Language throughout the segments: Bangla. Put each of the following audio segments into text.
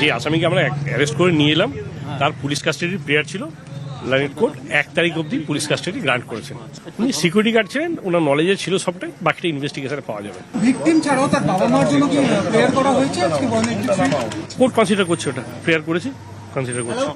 যে আসামিকে আমরা অ্যারেস্ট করে নিয়ে এলাম তার পুলিশ কাস্টাডির প্রেয়ার ছিল। লালিত কোর্ট এক তারিখ অবধি পুলিশ কাস্টাডি গ্রান্ট করেছেন। উনি সিকিউরিটি গার্ড ছিলেন ওনার নলেজে ছিল সবটাই বাকিটা ইনভেস্টিগেশনে পাওয়া যাবে। ভিকটিম ছাড়াও তার বাবা মার জন্য কি প্রেয়ার করা হয়েছে? কোর্ট কনসিডার করছে ওটা প্রেয়ার করেছে কনসিডার করছে।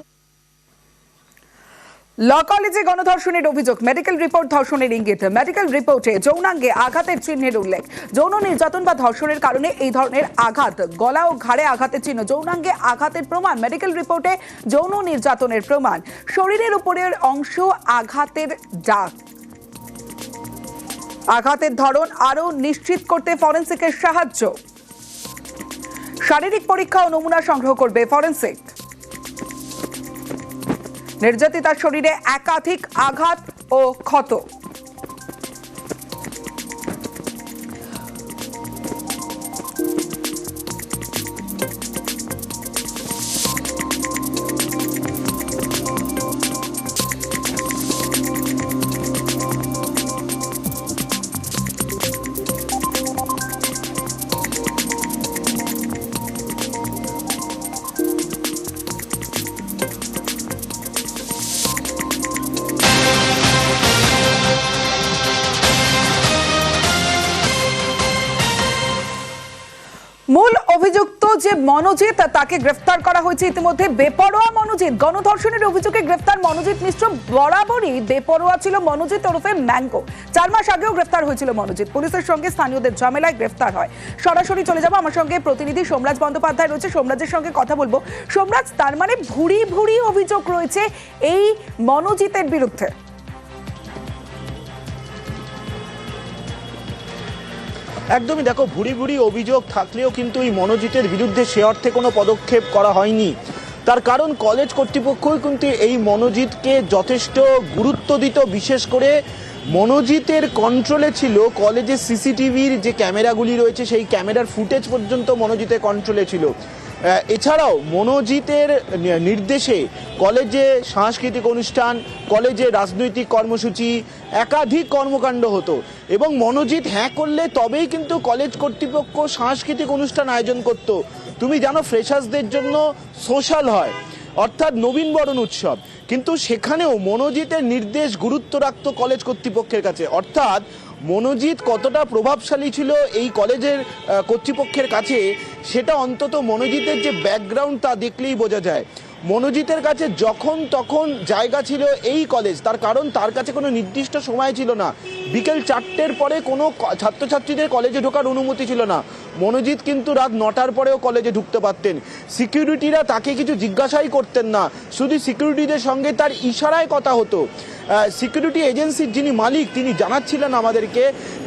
ল কলেজে গণধর্ষণের অভিযোগ মেডিকেল রিপোর্ট ধর্ষণের ইঙ্গিত। মেডিকেল রিপোর্টে যৌনাঙ্গে আঘাতের চিহ্নের উল্লেখ। যৌন নির্যাতন বা ধর্ষণের কারণে এই ধরনের আঘাত, গলা ও ঘাড়ে আঘাতের চিহ্ন, যৌনাঙ্গে আঘাতের প্রমাণ। মেডিকেল রিপোর্টে যৌন নির্যাতনের প্রমাণ। শরীরের উপরের অংশ আঘাতের দাগ। আঘাতের ধরন আরও নিশ্চিত করতে ফরেন্সিকের সাহায্য। শারীরিক পরীক্ষা ও নমুনা সংগ্রহ করবে ফরেন্সিক নির্যাতিতার শরীরে একাধিক আঘাত ও ক্ষত। মূল অভিযুক্ত যে মনোজিৎ, তাকে গ্রেফতার করা হয়েছে ইতিমধ্যে। বেপরোয়া মনোজিৎ, গণধর্ষণের অভিযোগে গ্রেফতার মনোজিৎ মিশ্র বরাবরই বেপরোয়া ছিল মনোজিৎ ওরফে ম্যাঙ্গো চার মাস আগেও গ্রেফতার হয়েছিল মনোজিৎ। পুলিশের সঙ্গে স্থানীয়দের ঝামেলায় গ্রেফতার হয়। সরাসরি চলে যাব। আমার সঙ্গে প্রতিনিধি সোমরাজ বন্দ্যোপাধ্যায় রয়েছে। সোমরাজের সঙ্গে কথা বলব। সোমরাজ, তার মানে ভুরি ভুরি অভিযোগ রয়েছে এই মনোজিতের বিরুদ্ধে। একদমই দেখো ভুড়ি ভুড়ি অভিযোগ থাকলেও কিন্তু এই মনোজিতের বিরুদ্ধে সে অর্থে কোনো পদক্ষেপ করা হয়নি। তার কারণ কলেজ কর্তৃপক্ষই কিন্তু এই মনোজিৎকে যথেষ্ট গুরুত্ব দিত। বিশেষ করে মনোজিতের কন্ট্রোলে ছিল কলেজের সিসিটিভির যে ক্যামেরাগুলি রয়েছে, সেই ক্যামেরার ফুটেজ পর্যন্ত মনোজিতের কন্ট্রোলে ছিল। এছাড়াও মনোজিতের নির্দেশে কলেজে সাংস্কৃতিক অনুষ্ঠান, কলেজে রাজনৈতিক কর্মসূচি, একাধিক কর্মকাণ্ড হতো। এবং মনোজিৎ হ্যাঁ করলে তবেই কিন্তু কলেজ কর্তৃপক্ষ সাংস্কৃতিক অনুষ্ঠান আয়োজন করত। তুমি জানো ফ্রেশার্সদের জন্য সোশ্যাল হয়, অর্থাৎ নবীনবরণ উৎসব। কিন্তু সেখানেও মনোজিতের নির্দেশ গুরুত্ব রাখত কলেজ কর্তৃপক্ষের কাছে। অর্থাৎ মনোজিৎ কতটা প্রভাবশালী ছিল এই কলেজের কর্তৃপক্ষের কাছে, সেটা অন্তত মনোজিতের যে ব্যাকগ্রাউন্ড তা দেখলেই বোঝা যায়। মনোজিতের কাছে যখন তখন জায়গা ছিল এই কলেজ, তার কারণ তার কাছে কোনো নির্দিষ্ট সময় ছিল না। বিকেল চারটের পরে কোনো ছাত্রছাত্রীদের কলেজে ঢোকার অনুমতি ছিল না। মনোজিৎ কিন্তু রাত নটার পরেও কলেজে ঢুকতে পারতেন। সিকিউরিটিরা তাকে কিছু জিজ্ঞাসাই করতেন না। শুধু সিকিউরিটিদের সঙ্গে তার ইশারায় কথা হতো। সিকিউরিটি এজেন্সির যিনি মালিক তিনি জানাচ্ছিলেন আমাদেরকে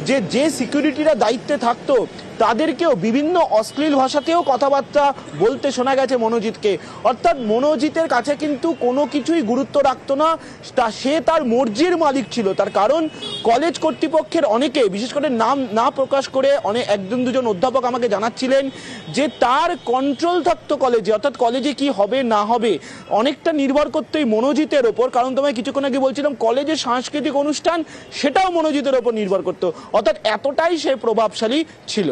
যে যে সিকিউরিটিরা দায়িত্বে থাকতো তাদেরকেও বিভিন্ন অশ্লীল ভাষাতেও কথাবার্তা বলতে শোনা গেছে মনোজিৎকে। অর্থাৎ মনোজিতের কাছে কিন্তু কোনো কিছুই গুরুত্ব রাখতো না। তা সে তার মর্জির মালিক ছিল। তার কারণ কলেজ কর্তৃপক্ষের অনেকে, বিশেষ করে নাম না প্রকাশ করে অনেক একজন দুজন অধ্যাপক আমাকে জানাচ্ছিলেন যে তার কন্ট্রোল থাকতো কলেজে, অর্থাৎ কলেজে কি হবে, না হবে। অনেকটা নির্ভর করতো এই মনোজিতের ওপর। কারণ তোমায় কিছুক্ষণ আগে বলছিলাম কলেজের সাংস্কৃতিক অনুষ্ঠান, সেটাও মনোজিতের ওপর নির্ভর করতো। অর্থাৎ এতটাই সে প্রভাবশালী ছিল।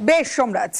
বেশ সোমরাজ